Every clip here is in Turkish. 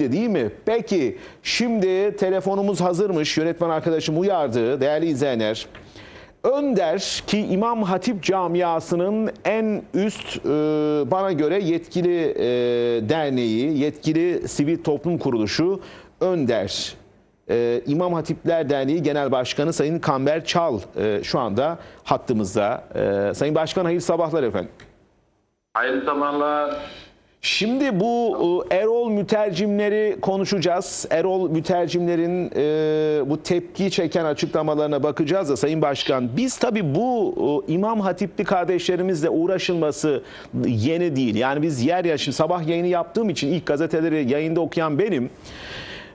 öyleydi değil mi? Peki şimdi telefonumuz hazırmış. Yönetmen arkadaşım uyardı. Değerli izleyenler. Önder ki İmam Hatip camiasının en üst e, bana göre yetkili e, derneği, yetkili sivil toplum kuruluşu Önder. E, İmam Hatipler Derneği Genel Başkanı Sayın Kamber Çal e, şu anda hattımızda. E, Sayın Başkan hayırlı sabahlar efendim. Hayırlı sabahlar. Şimdi bu e, Erol mütercimleri konuşacağız. Erol mütercimlerin e, bu tepki çeken açıklamalarına bakacağız da Sayın Başkan. Biz tabii bu e, İmam Hatipli kardeşlerimizle uğraşılması yeni değil. Yani biz yer yer şimdi sabah yayını yaptığım için ilk gazeteleri yayında okuyan benim.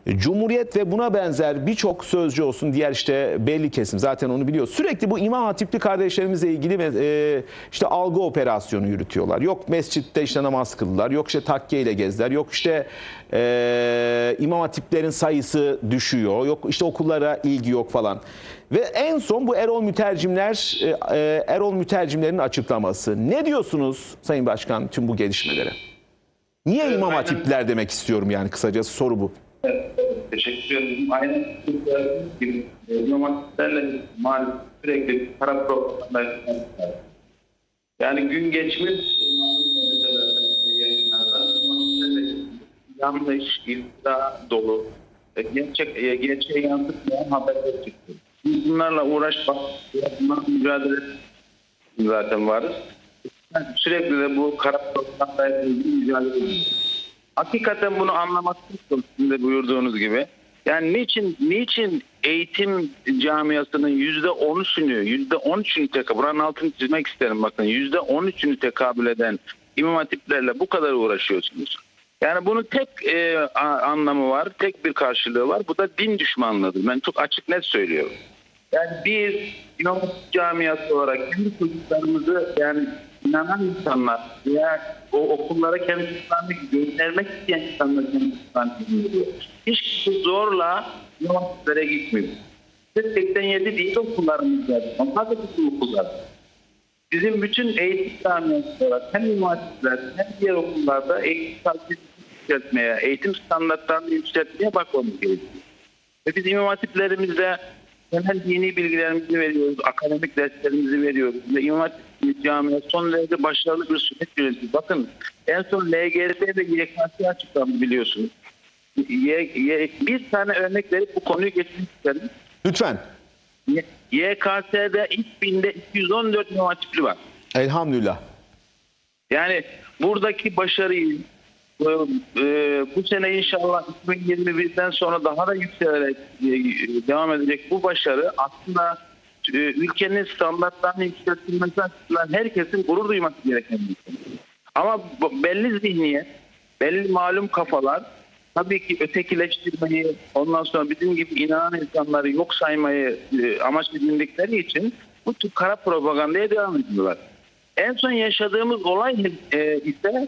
Cumhuriyet ve buna benzer birçok sözcü olsun diğer işte belli kesim zaten onu biliyor. Sürekli bu İmam Hatipli kardeşlerimizle ilgili e, işte algı operasyonu yürütüyorlar. Yok mescitte işte namaz kıldılar, yok işte takke ile gezdiler, yok işte e, İmam Hatiplerin sayısı düşüyor, yok işte okullara ilgi yok falan. Ve en son bu Erol Mütercimler, e, e, Erol Mütercimlerin açıklaması. Ne diyorsunuz Sayın Başkan tüm bu gelişmelere? Niye İmam aynen. Hatipler demek istiyorum yani kısacası soru bu. Teşekkür ederim. Aynen söylediğiniz gibi e, İmam Hatiplerle maalesef sürekli bir para propaganda yapıyorlar. Yani gün geçmiş yanlış, iftira dolu, e, gerçek, e, gerçeğe yansıtmayan haberler çıktı. Biz bunlarla uğraşmak, bunlarla mücadele zaten varız. Sürekli de bu kara propagandayla mücadele ediyoruz. Hakikaten bunu anlamak çok sizin de buyurduğunuz gibi. Yani niçin niçin eğitim camiasının yüzde on yüzde on üçünü tekabül, buranın altını çizmek isterim bakın, yüzde on üçünü tekabül eden imam hatiplerle bu kadar uğraşıyorsunuz. Yani bunun tek e, anlamı var, tek bir karşılığı var. Bu da din düşmanlığıdır. Ben çok açık net söylüyorum. Yani biz İmam camiası olarak kendi çocuklarımızı yani inanan insanlar veya o okullara kendi çocuklarını göndermek isteyen insanlar kendi. Hiç kişi zorla Hatiplere gitmiyor. 87 değil okullarımız var. Da bizim okullar. Bizim bütün eğitim camiası hem Hatipler hem diğer okullarda eğitim kalitesini yükseltmeye, eğitim standartlarını yükseltmeye bakmamız gerekiyor. Ve biz imam hatiplerimizde temel dini bilgilerimizi veriyoruz, akademik derslerimizi veriyoruz. Ve imam camia son derece başarılı bir süreç yönetiyor. Bakın en son LGS ve YKS açıklandı biliyorsunuz. Bir tane örnek verip bu konuyu geçmek isterim. Lütfen. YKS'de ilk binde 214 imam hatipli var. Elhamdülillah. Yani buradaki başarıyı e, e, bu sene inşallah 2021'den sonra daha da yükselerek e, devam edecek bu başarı aslında e, ülkenin standartlarını yükseltilmesi açısından herkesin gurur duyması gereken bir konu. Ama belli zihniyet, belli malum kafalar tabii ki ötekileştirmeyi, ondan sonra bizim gibi inanan insanları yok saymayı e, amaç edindikleri için bu tür kara propagandaya devam ediyorlar. En son yaşadığımız olay e, ise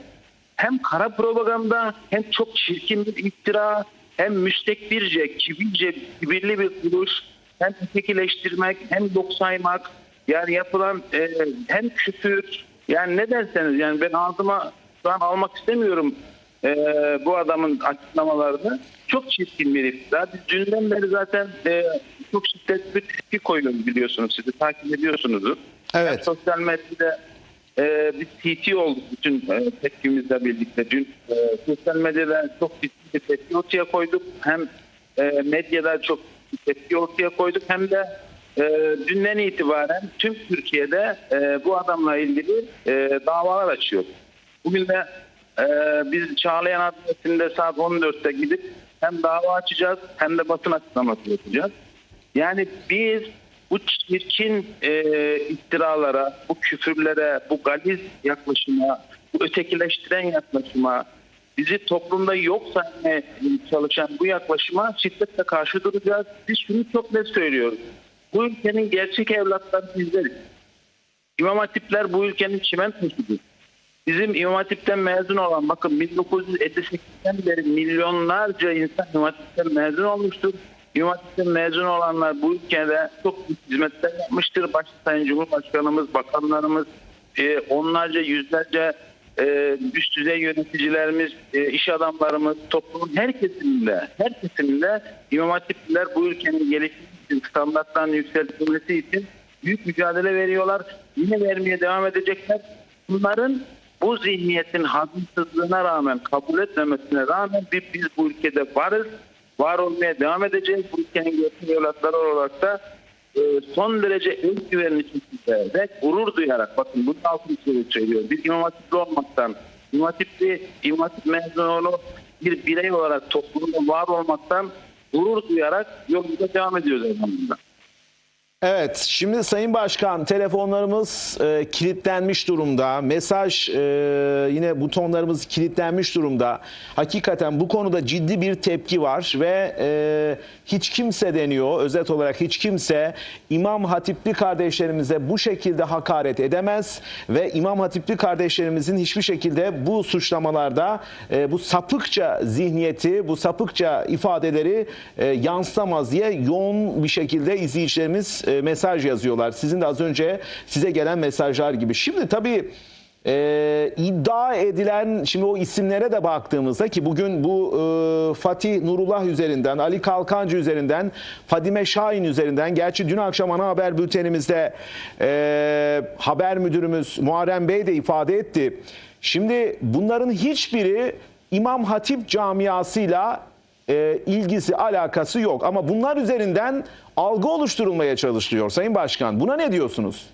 hem kara propaganda hem çok çirkin bir iftira hem müstekbirce, kibirce, kibirli bir duruş hem ötekileştirmek hem yok saymak yani yapılan e, hem küfür yani ne derseniz yani ben ağzıma şu an almak istemiyorum e, bu adamın açıklamalarını çok çirkin bir iftira. Biz dünden beri zaten e, çok şiddetli bir tepki koyuyoruz biliyorsunuz sizi takip ediyorsunuzdur. Evet. Hem sosyal medyada e, biz TT olduk bütün e, tepkimizle birlikte. Dün e, sosyal medyada çok ciddi bir tepki ortaya koyduk. Hem e, medyada çok tepki ortaya koyduk hem de e, dünden itibaren tüm Türkiye'de e, bu adamla ilgili e, davalar açıyor. Bugün de e, biz Çağlayan Adliyesi'nde saat 14'te gidip hem dava açacağız hem de basın açıklaması yapacağız. Yani biz bu çirkin e, iftiralara, bu küfürlere, bu galiz yaklaşıma, bu ötekileştiren yaklaşıma, bizi toplumda yok saymaya çalışan bu yaklaşıma şiddetle karşı duracağız. Biz şunu çok net söylüyoruz. Bu ülkenin gerçek evlatları bizleriz. İmam Hatipler bu ülkenin çimentosudur. Bizim İmam Hatip'ten mezun olan bakın 1958'den beri milyonlarca insan İmam Hatip'ten mezun olmuştur. Hatip'ten mezun olanlar bu ülkede çok hizmetler yapmıştır. Başta Sayın Cumhurbaşkanımız, bakanlarımız, e, onlarca yüzlerce e, üst düzey yöneticilerimiz, e, iş adamlarımız, toplumun her kesiminde, her kesiminde İmam Hatipliler bu ülkenin gelişimi için, standartlarının yükseltilmesi için büyük mücadele veriyorlar. Yine vermeye devam edecekler. Bunların bu zihniyetin hazımsızlığına rağmen, kabul etmemesine rağmen biz, biz bu ülkede varız. Var olmaya devam edeceğiz. Bu ülkenin göçmen evlatları olarak da e, son derece özgüvenli ve gurur duyarak bakın bunun altını çizerek söylüyorum. Bir imam hatipli olmaktan, imam hatipli, imam hatip mezunu bir birey olarak toplumda var olmaktan gurur duyarak yolumuza devam ediyoruz elhamdülillah. Evet, şimdi Sayın Başkan telefonlarımız e, kilitlenmiş durumda. Mesaj e, yine butonlarımız kilitlenmiş durumda. Hakikaten bu konuda ciddi bir tepki var ve e, hiç kimse deniyor. Özet olarak hiç kimse İmam Hatipli kardeşlerimize bu şekilde hakaret edemez ve İmam Hatipli kardeşlerimizin hiçbir şekilde bu suçlamalarda e, bu sapıkça zihniyeti, bu sapıkça ifadeleri e, yansıtamaz diye yoğun bir şekilde izleyicilerimiz e, mesaj yazıyorlar. Sizin de az önce size gelen mesajlar gibi. Şimdi tabii e, iddia edilen şimdi o isimlere de baktığımızda ki bugün bu e, Fatih Nurullah üzerinden, Ali Kalkancı üzerinden, Fadime Şahin üzerinden gerçi dün akşam ana haber bültenimizde e, haber müdürümüz Muharrem Bey de ifade etti. Şimdi bunların hiçbiri İmam Hatip camiasıyla e, ilgisi, alakası yok. Ama bunlar üzerinden algı oluşturulmaya çalışılıyor Sayın Başkan. Buna ne diyorsunuz?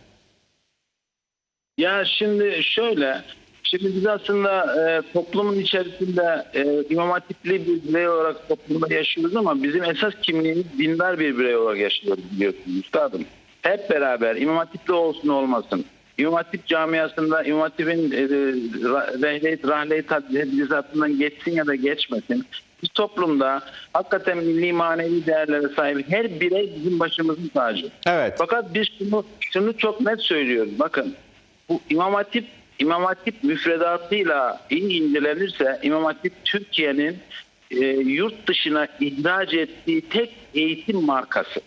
Ya şimdi şöyle, şimdi biz aslında e, toplumun içerisinde e, imam hatipli bir birey olarak toplumda yaşıyoruz ama bizim esas kimliğimiz dindar bir birey olarak yaşıyoruz biliyorsunuz üstadım. Hep beraber imam hatipli olsun olmasın. İmam Hatip camiasında İmam Hatip'in e, ra- rehleyt, rahleyt tedrisatından geçsin ya da geçmesin. Biz toplumda hakikaten milli manevi değerlere sahip her birey bizim başımızın tacı. Evet. Fakat biz şunu, şunu çok net söylüyoruz. Bakın bu İmam Hatip İmam Hatip müfredatıyla iyi incelenirse İmam Hatip Türkiye'nin e, yurt dışına ihraç ettiği tek eğitim markası.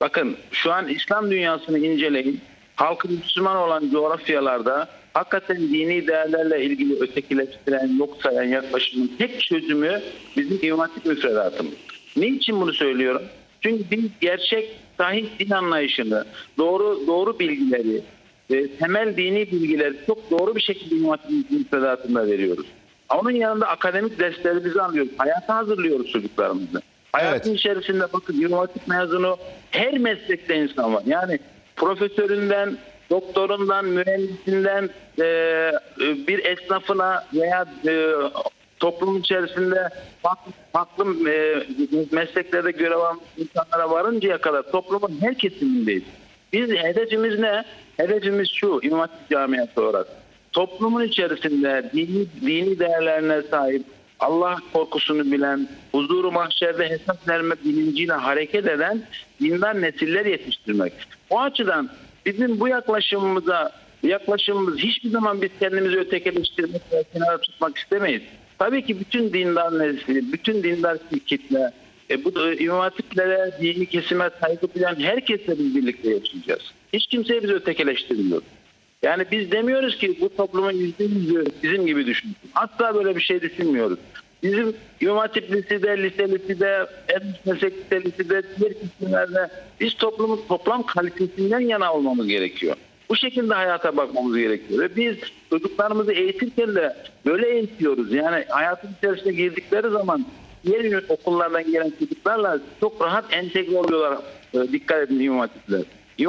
Bakın şu an İslam dünyasını inceleyin. Halkı Müslüman olan coğrafyalarda hakikaten dini değerlerle ilgili ötekileştiren, yok sayan yaklaşımın tek çözümü bizim İmam Hatip müfredatımız. Niçin bunu söylüyorum? Çünkü biz gerçek sahih din anlayışını, doğru doğru bilgileri, e, temel dini bilgileri çok doğru bir şekilde İmam Hatip müfredatında veriyoruz. Onun yanında akademik derslerimizi alıyoruz. Hayata hazırlıyoruz çocuklarımızı. Hayatın Evet. içerisinde bakın İmam Hatip mezunu her meslekte insan var. Yani profesöründen, doktorundan, mühendisinden e, e, bir esnafına veya e, toplum içerisinde farklı, e, mesleklerde görev almış insanlara varıncaya kadar toplumun her kesimindeyiz. Biz hedefimiz ne? Hedefimiz şu İmam Hatip Camiası olarak. Toplumun içerisinde dini, dini değerlerine sahip, Allah korkusunu bilen, huzuru mahşerde hesap verme bilinciyle hareket eden dindar nesiller yetiştirmek. O açıdan bizim bu yaklaşımımıza yaklaşımımız hiçbir zaman biz kendimizi ötekileştirmek ve kenara tutmak istemeyiz. Tabii ki bütün dindar nesil, bütün dindar kitle, e, bu da dini kesime saygı duyan herkesle biz birlikte yaşayacağız. Hiç kimseyi biz ötekileştirmiyoruz. Yani biz demiyoruz ki bu toplumun yüzde yüzü bizim gibi düşünsün. Asla böyle bir şey düşünmüyoruz. Bizim İmam Hatip lisede, lise lisede, Meslek Lise lisede, diğer kesimlerde biz toplumun toplam kalitesinden yana olmamız gerekiyor. Bu şekilde hayata bakmamız gerekiyor. Ve biz çocuklarımızı eğitirken de böyle eğitiyoruz. Yani hayatın içerisine girdikleri zaman diğer okullardan gelen çocuklarla çok rahat entegre oluyorlar. Ee, Dikkat edin İmam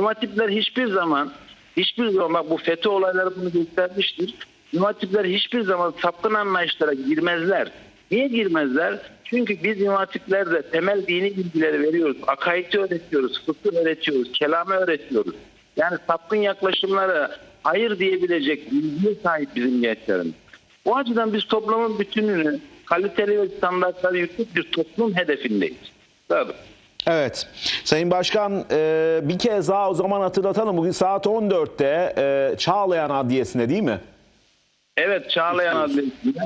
Hatipler. Hiçbir zaman hiçbir zaman bak bu FETÖ olayları bunu göstermiştir. İmam hiçbir zaman sapkın anlayışlara girmezler. Niye girmezler? Çünkü biz İmam temel dini bilgileri veriyoruz. Akaidi öğretiyoruz, fıkıh öğretiyoruz, kelamı öğretiyoruz. Yani sapkın yaklaşımlara hayır diyebilecek bilgiye sahip bizim gençlerimiz. Bu açıdan biz toplumun bütününü kaliteli ve standartları yüksek bir toplum hedefindeyiz. Tabii. Evet. Sayın Başkan e, bir kez daha o zaman hatırlatalım. Bugün saat 14'te e, Çağlayan Adliyesi'nde değil mi? Evet Çağlayan Adliyesi'nde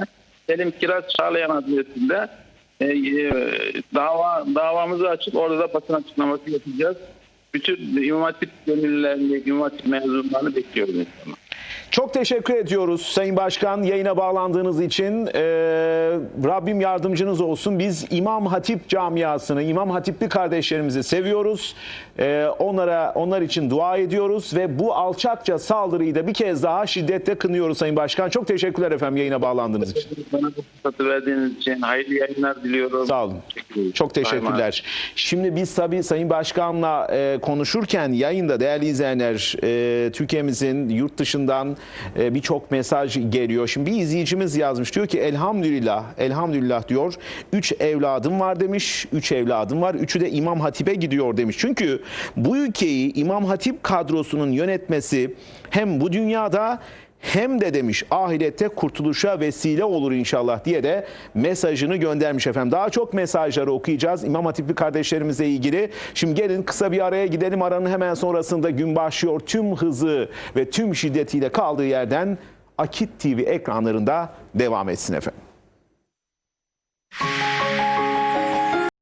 Selim Kiraz Çağlayan Adliyesi'nde e, e, dava davamızı açıp orada da basın açıklaması yapacağız. Bütün İmam Hatip gönüllülerini, İmam Hatip mezunlarını bekliyoruz inşallah. Çok teşekkür ediyoruz Sayın Başkan yayına bağlandığınız için. Ee, Rabbim yardımcınız olsun. Biz İmam Hatip camiasını, İmam Hatipli kardeşlerimizi seviyoruz. Ee, onlara onlar için dua ediyoruz ve bu alçakça saldırıyı da bir kez daha şiddetle kınıyoruz Sayın Başkan. Çok teşekkürler efendim yayına bağlandığınız için. Bana bu fırsatı verdiğiniz için hayırlı yayınlar diliyorum. Sağ olun. Teşekkür Çok teşekkürler. Şimdi biz tabii Sayın Başkan'la e, konuşurken yayında değerli izleyenler e, Türkiye'mizin yurt dışından e, birçok mesaj geliyor. Şimdi bir izleyicimiz yazmış diyor ki elhamdülillah elhamdülillah diyor. Üç evladım var demiş. Üç evladım var. Üçü de İmam Hatip'e gidiyor demiş. Çünkü bu ülkeyi İmam Hatip kadrosunun yönetmesi hem bu dünyada hem de demiş ahirette kurtuluşa vesile olur inşallah diye de mesajını göndermiş efendim. Daha çok mesajları okuyacağız İmam Hatipli kardeşlerimizle ilgili. Şimdi gelin kısa bir araya gidelim. Aranın hemen sonrasında gün başlıyor. Tüm hızı ve tüm şiddetiyle kaldığı yerden Akit TV ekranlarında devam etsin efendim.